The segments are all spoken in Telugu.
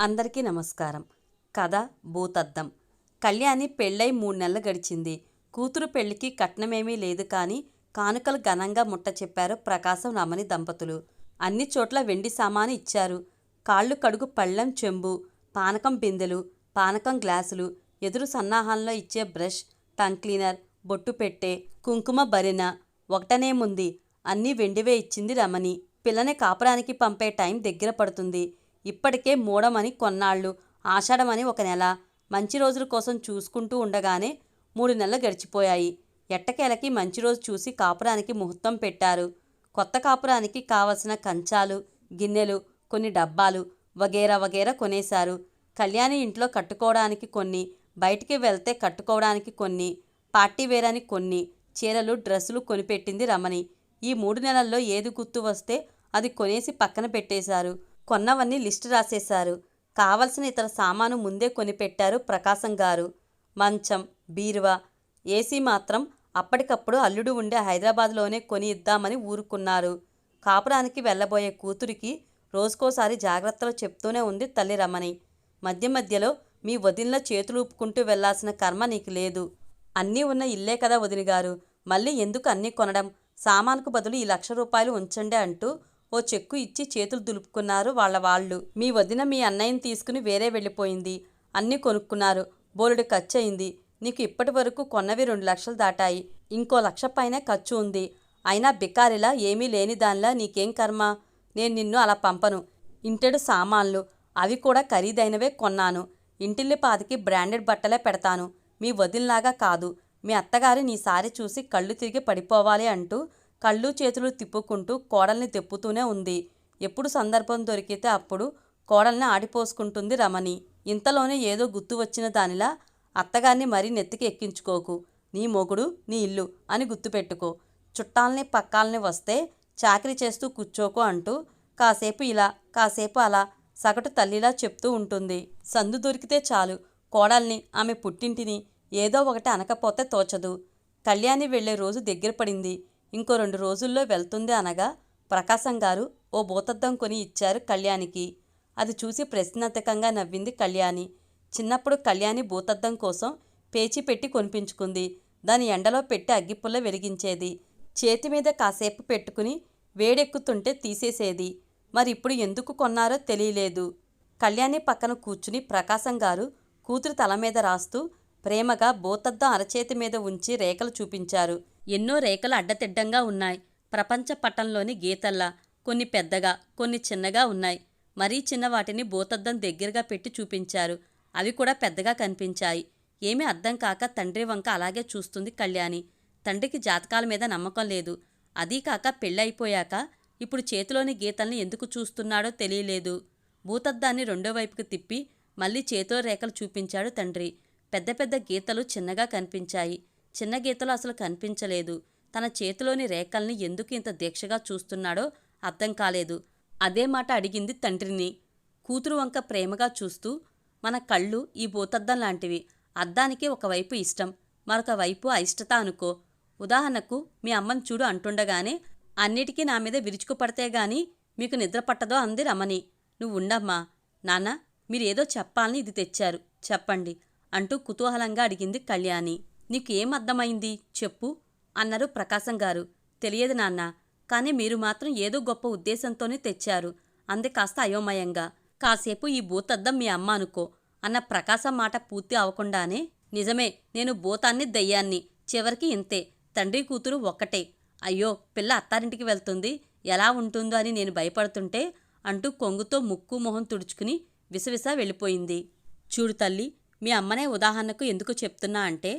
అందరికీ నమస్కారం. కథ భూతద్దం. కళ్యాణి పెళ్ళై మూడు నెలలు గడిచింది. కూతురు పెళ్ళికి కట్నమేమీ లేదు కానీ కానుకలు ఘనంగా ముట్ట చెప్పారు ప్రకాశం రమణి దంపతులు. అన్ని చోట్ల వెండి సామాను ఇచ్చారు. కాళ్ళు కడుగు పళ్ళెం చెంబు పానకం బిందెలు పానకం గ్లాసులు ఎదురు సన్నాహాల్లో ఇచ్చే బ్రష్ టంగ్ క్లీనర్ బొట్టు పెట్టే కుంకుమ బరిన ఒకటనేముంది అన్నీ వెండివే ఇచ్చింది రమణి. పిల్లని కాపురానికి పంపే టైం దగ్గర పడుతుంది. ఇప్పటికే మూడమని కొన్నాళ్ళు ఆషాఢమని ఒక నెల. మంచి రోజుల కోసం చూసుకుంటూ ఉండగానే మూడు నెలలు గడిచిపోయాయి. ఎట్టకేలకి మంచి రోజు చూసి కాపురానికి ముహూర్తం పెట్టారు. కొత్త కాపురానికి కావలసిన కంచాలు గిన్నెలు కొన్ని డబ్బాలు వగేరా వగేరా కొనేశారు. కళ్యాణి ఇంట్లో కట్టుకోవడానికి కొన్ని బయటికి వెళ్తే కట్టుకోవడానికి కొన్ని పార్టీ వేరాని కొన్ని చీరలు డ్రెస్సులు కొనిపెట్టింది రమణి. ఈ మూడు నెలల్లో ఏది గుర్తు వస్తే అది కొనేసి పక్కన పెట్టేశారు. కొన్నవన్నీ లిస్టు రాసేశారు. కావలసిన ఇతర సామాను ముందే కొనిపెట్టారు ప్రకాశం గారు. మంచం బీరువా ఏసీ మాత్రం అప్పటికప్పుడు అల్లుడు ఉండే హైదరాబాద్లోనే కొని ఇద్దామని ఊరుకున్నారు. కాపురానికి వెళ్ళబోయే కూతురికి రోజుకోసారి జాగ్రత్తలు చెప్తూనే ఉంది తల్లి రమణి. మధ్య మధ్యలో మీ వదిన్ల చేతులు ఊపుకుంటూ వెళ్ళాల్సిన కర్మ నీకు లేదు. అన్నీ ఉన్న ఇల్లే కదా వదిన గారు మళ్ళీ ఎందుకు అన్నీ కొనడం? సామానుకు బదులు ఈ లక్ష రూపాయలు ఉంచండి అంటూ ఓ చెక్కు ఇచ్చి చేతులు దులుపుకున్నారు వాళ్ళ వాళ్ళు. మీ వదిన మీ అన్నయ్యని తీసుకుని వేరే వెళ్ళిపోయింది. అన్నీ కొనుక్కున్నారు. బోలుడు ఖర్చు అయింది నీకు ఇప్పటి వరకు కొన్నవి రెండు లక్షలు దాటాయి. ఇంకో లక్ష పైన ఖర్చు ఉంది. అయినా బికారిలా ఏమీ లేని దానిలా నీకేం కర్మ? నేను నిన్ను అలా పంపను. ఇంటెడు సామాన్లు. అవి కూడా ఖరీదైనవే కొన్నాను. ఇంటిల్లి పాదికి బ్రాండెడ్ బట్టలే పెడతాను. మీ వదిలిలాగా కాదు. మీ అత్తగారి నీ సారి చూసి కళ్ళు తిరిగి పడిపోవాలి అంటూ కళ్ళు చేతులు తిప్పుకుంటూ కోడల్ని తెప్పుతూనే ఉంది. ఎప్పుడు సందర్భం దొరికితే అప్పుడు కోడల్ని ఆడిపోసుకుంటుంది రమణి. ఇంతలోనే ఏదో గుర్తు వచ్చిన దానిలా అత్తగారిని మరీ నెత్తికి ఎక్కించుకోకు. నీ మొగుడు నీ ఇల్లు అని గుర్తుపెట్టుకో. చుట్టాలని పక్కాలని వస్తే చాకరీ చేస్తూ కూర్చోకు అంటూ కాసేపు ఇలా కాసేపు అలా సగటు తల్లిలా చెప్తూ ఉంటుంది. సందు దొరికితే చాలు. కోడల్ని ఆమె పుట్టింటిని ఏదో ఒకటి అనకపోతే తోచదు. కళ్యాణి వెళ్ళే రోజు దగ్గర పడింది. ఇంకో రెండు రోజుల్లో వెళ్తుంది అనగా ప్రకాశం గారు ఓ భూతద్దం కొని ఇచ్చారు కళ్యాణికి. అది చూసి ప్రశ్నార్థకంగా నవ్వింది కళ్యాణి. చిన్నప్పుడు కళ్యాణి భూతద్దం కోసం పేచి పెట్టి కొనిపించుకుంది. దాని ఎండలో పెట్టి అగ్గిపుల్ల వెలిగించేది. చేతి మీద కాసేపు పెట్టుకుని వేడెక్కుతుంటే తీసేసేది. మరి ఇప్పుడు ఎందుకు కొన్నారో తెలియలేదు. కళ్యాణి పక్కన కూర్చుని ప్రకాశం గారు కూతురు తల మీద రాస్తూ ప్రేమగా భూతద్దం అరచేతి మీద ఉంచి రేఖలు చూపించారు. ఎన్నో రేఖలు అడ్డతిడ్డంగా ఉన్నాయి. ప్రపంచ పటంలోని గీతల్లా కొన్ని పెద్దగా కొన్ని చిన్నగా ఉన్నాయి. మరీ చిన్న వాటిని భూతద్దం దగ్గరగా పెట్టి చూపించారు. అవి కూడా పెద్దగా కనిపించాయి. ఏమీ అర్థం కాక తండ్రి వంక అలాగే చూస్తుంది కళ్యాణి. తండ్రికి జాతకాల మీద నమ్మకం లేదు. అదీ కాక పెళ్ళైపోయాక ఇప్పుడు చేతిలోని గీతల్ని ఎందుకు చూస్తున్నాడో తెలియలేదు. భూతద్దాన్ని రెండో వైపుకి తిప్పి మళ్ళీ చేతిలో రేఖలు చూపించాడు తండ్రి. పెద్ద పెద్ద గీతలు చిన్నగా కనిపించాయి. చిన్న గీతలు అసలు కనిపించలేదు. తన చేతిలోని రేఖల్ని ఎందుకు ఇంత దీక్షగా చూస్తున్నాడో అర్థం కాలేదు. అదే మాట అడిగింది తండ్రిని. కూతురు వంక ప్రేమగా చూస్తూ మన కళ్ళు ఈ భూతద్దం లాంటివి. అద్దానికి ఒకవైపు ఇష్టం మరొక వైపు అయిష్టత అనుకో. ఉదాహరణకు మీ అమ్మని చూడు అంటుండగానే అన్నిటికీ నా మీద విరుచుకుపడితే గాని మీకు నిద్ర పట్టదో అంది రమణి. నువ్వు ఉండమ్మా. నాన్న మీరేదో చెప్పాలని ఇది తెచ్చారు. చెప్పండి అంటూ కుతూహలంగా అడిగింది కళ్యాణి. నీకు ఏం అర్థమైంది? చెప్పు అన్నారు ప్రకాశం గారు. తెలియదు నాన్న కానీ మీరు మాత్రం ఏదో గొప్ప ఉద్దేశంతోనే తెచ్చారు. అంది కాస్త అయోమయంగా. కాసేపు ఈ భూతద్దం మీ అమ్మ అనుకో అన్న ప్రకాశం మాట పూర్తి అవకుండానే నిజమే నేను భూతాన్ని దయ్యాన్ని చివరికి ఇంతే తండ్రి కూతురు ఒక్కటే. అయ్యో పిల్ల అత్తారింటికి వెళ్తుంది ఎలా ఉంటుందో అని నేను భయపడుతుంటే అంటూ కొంగుతో ముక్కు మొహం తుడుచుకుని విసవిస వెళ్ళిపోయింది. చూడు తల్లి మీ అమ్మనే ఉదాహరణకు ఎందుకు చెప్తున్నా అంటే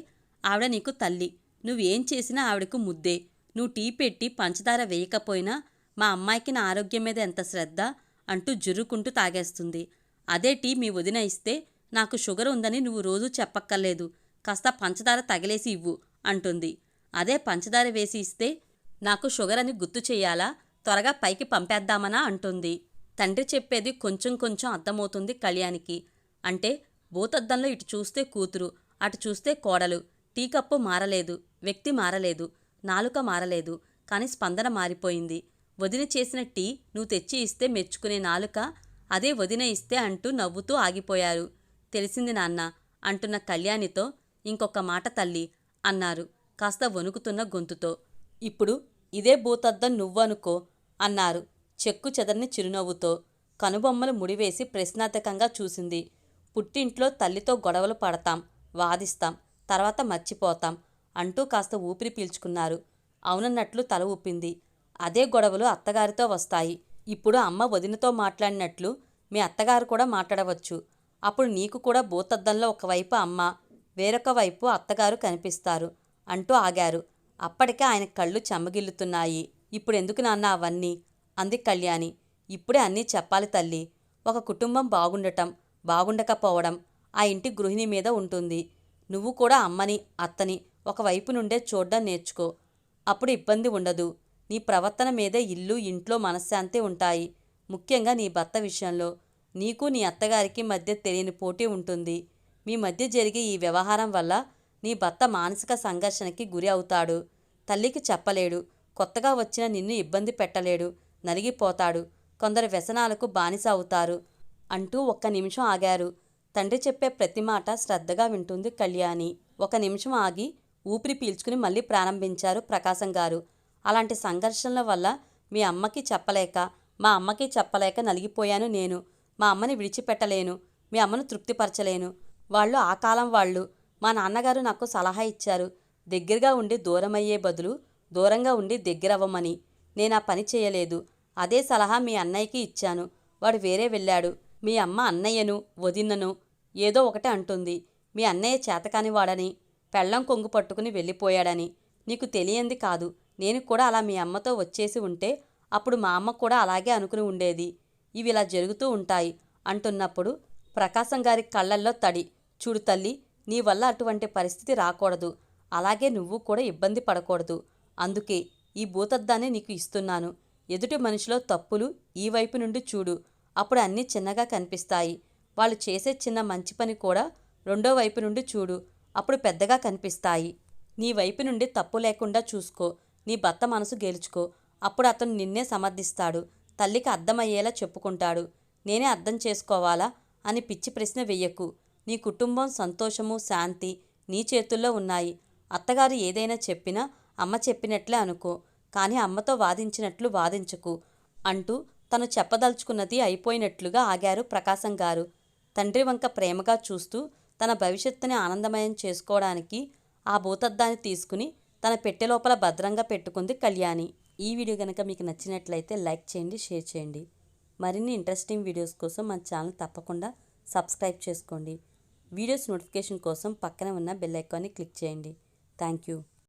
ఆవిడ నీకు తల్లి. నువ్వేం చేసినా ఆవిడకు ముద్దే. నువ్వు టీ పెట్టి పంచదార వేయకపోయినా మా అమ్మాయికి నా ఆరోగ్యం మీద ఎంత శ్రద్ధ అంటూ జుర్రుకుంటూ తాగేస్తుంది. అదే టీ మీ వదిన ఇస్తే నాకు షుగర్ ఉందని నువ్వు రోజూ చెప్పక్కర్లేదు. కాస్త పంచదార తగిలేసి ఇవ్వు అంటుంది. అదే పంచదార వేసి ఇస్తే నాకు షుగర్ అని గుర్తు చెయ్యాలా త్వరగా పైకి పంపేద్దామనా అంటుంది. తండ్రి చెప్పేది కొంచెం కొంచెం అర్థమవుతుంది కళ్యాణికి. అంటే భూతద్దంలో ఇటు చూస్తే కూతురు అటు చూస్తే కోడలు. టీ కప్పు మారలేదు వ్యక్తి మారలేదు నాలుక మారలేదు కానీ స్పందన మారిపోయింది. వదిన చేసిన టీ నువ్వు తెచ్చి ఇస్తే మెచ్చుకునే నాలుక అదే వదిన ఇస్తే అంటూ నవ్వుతూ ఆగిపోయారు. తెలిసింది నాన్న అంటున్న కళ్యాణితో ఇంకొక మాట తల్లి అన్నారు కాస్త వణుకుతున్న గొంతుతో. ఇప్పుడు ఇదే భూతద్దం నువ్వనుకో అన్నారు చెక్కు చెదర్ని చిరునవ్వుతో. కనుబొమ్మలు ముడివేసి ప్రశ్నార్థకంగా చూసింది. పుట్టింట్లో తల్లితో గొడవలు పడతాం వాదిస్తాం తర్వాత మర్చిపోతాం అంటూ కాస్త ఊపిరి పీల్చుకున్నారు. అవునన్నట్లు తల ఊపింది. అదే గొడవలు అత్తగారితో వస్తాయి. ఇప్పుడు అమ్మ వదినతో మాట్లాడినట్లు మీ అత్తగారు కూడా మాట్లాడవచ్చు. అప్పుడు నీకు కూడా భూతద్దంలో ఒకవైపు అమ్మ వేరొక వైపు అత్తగారు కనిపిస్తారు అంటూ ఆగారు. అప్పటికే ఆయన కళ్ళు చెమ్మగిల్లుతున్నాయి ఇప్పుడు ఎందుకు నాన్న అవన్నీ? అంది కళ్యాణి. ఇప్పుడే అన్నీ చెప్పాలి తల్లి. ఒక కుటుంబం బాగుండటం బాగుండకపోవడం ఆ ఇంటి గృహిణి మీద ఉంటుంది. నువ్వు కూడా అమ్మని అత్తని ఒకవైపు నుండే చూడ్డం నేర్చుకో. అప్పుడు ఇబ్బంది ఉండదు. నీ ప్రవర్తన మీదే ఇల్లు ఇంట్లో మనశ్శాంతి ఉంటాయి. ముఖ్యంగా నీ భర్త విషయంలో. నీకు నీ అత్తగారికి మధ్య తెలియని పోటీ ఉంటుంది. మీ మధ్య జరిగే ఈ వ్యవహారం వల్ల నీ భర్త మానసిక సంఘర్షణకి గురి అవుతాడు. తల్లికి చెప్పలేడు. కొత్తగా వచ్చిన నిన్ను ఇబ్బంది పెట్టలేడు. నలిగిపోతాడు. కొందరు వ్యసనాలకు బానిస అవుతారు అంటూ ఒక్క నిమిషం ఆగారు. తండ్రి చెప్పే ప్రతి మాట శ్రద్ధగా వింటుంది కళ్యాణి. ఒక నిమిషం ఆగి ఊపిరి పీల్చుకుని మళ్ళీ ప్రారంభించారు ప్రకాశం గారు. అలాంటి సంఘర్షణల వల్ల మీ అమ్మకి చెప్పలేక మా అమ్మకి చెప్పలేక నలిగిపోయాను నేను. మా అమ్మని విడిచిపెట్టలేను. మీ అమ్మను తృప్తిపరచలేను. వాళ్ళు ఆ కాలం వాళ్ళు. మా నాన్నగారు నాకు సలహా ఇచ్చారు. దగ్గరగా ఉండి దూరమయ్యే బదులు దూరంగా ఉండి దగ్గరవ్వమని. నేను ఆ పని చేయలేదు. అదే సలహా మీ అన్నయ్యకి ఇచ్చాను. వాడు వేరే వెళ్ళాడు. మీ అమ్మ అన్నయ్యను వదినను ఏదో ఒకటి అంటుంది. మీ అన్నయ్య చేతకాని వాడని పెళ్ళం కొంగు పట్టుకుని వెళ్ళిపోయాడని నీకు తెలియంది కాదు. నేను కూడా అలా మీ అమ్మతో వచ్చేసి ఉంటే అప్పుడు మా అమ్మ కూడా అలాగే అనుకుని ఉండేది. ఇవి ఇలా జరుగుతూ ఉంటాయి అంటున్నప్పుడు ప్రకాశం గారి కళ్ళల్లో తడి. చూడు తల్లి నీ వల్ల అటువంటి పరిస్థితి రాకూడదు. అలాగే నువ్వు కూడా ఇబ్బంది పడకూడదు. అందుకే ఈ భూతద్దాన్ని నీకు ఇస్తున్నాను. ఎదుటి మనిషిలో తప్పులు ఈ వైపు నుండి చూడు. అప్పుడు అన్నీ చిన్నగా కనిపిస్తాయి. వాళ్ళు చేసే చిన్న మంచి పని కూడా రెండో వైపు నుండి చూడు అప్పుడు పెద్దగా కనిపిస్తాయి. నీ వైపు నుండి తప్పు లేకుండా చూసుకో నీ భర్త మనసు గెలుచుకో అప్పుడు అతను నిన్నే సమర్థిస్తాడు తల్లికి అర్థమయ్యేలా చెప్పుకుంటాడు. నేనే అర్థం చేసుకోవాలా అని పిచ్చి ప్రశ్న వెయ్యకు నీ కుటుంబం సంతోషము శాంతి నీ చేతుల్లో ఉన్నాయి. అత్తగారు ఏదైనా చెప్పినా అమ్మ చెప్పినట్లే అనుకో కానీ అమ్మతో వాదించినట్లు వాదించకు అంటూ తను చెప్పదలుచుకున్నది అయిపోయినట్లుగా ఆగారు ప్రకాశం గారు. తండ్రి వంక ప్రేమగా చూస్తూ తన భవిష్యత్తుని ఆనందమయం చేసుకోవడానికి ఆ భూతద్దాన్ని తీసుకుని తన పెట్టె లోపల భద్రంగా పెట్టుకుంది కళ్యాణి. ఈ వీడియో కనుక మీకు నచ్చినట్లయితే లైక్ చేయండి షేర్ చేయండి. మరిన్ని ఇంట్రెస్టింగ్ వీడియోస్ కోసం మన ఛానల్ తప్పకుండా సబ్స్క్రైబ్ చేసుకోండి. వీడియోస్ నోటిఫికేషన్ కోసం పక్కన ఉన్న బెల్ ఐకాన్ని క్లిక్ చేయండి. Thank you.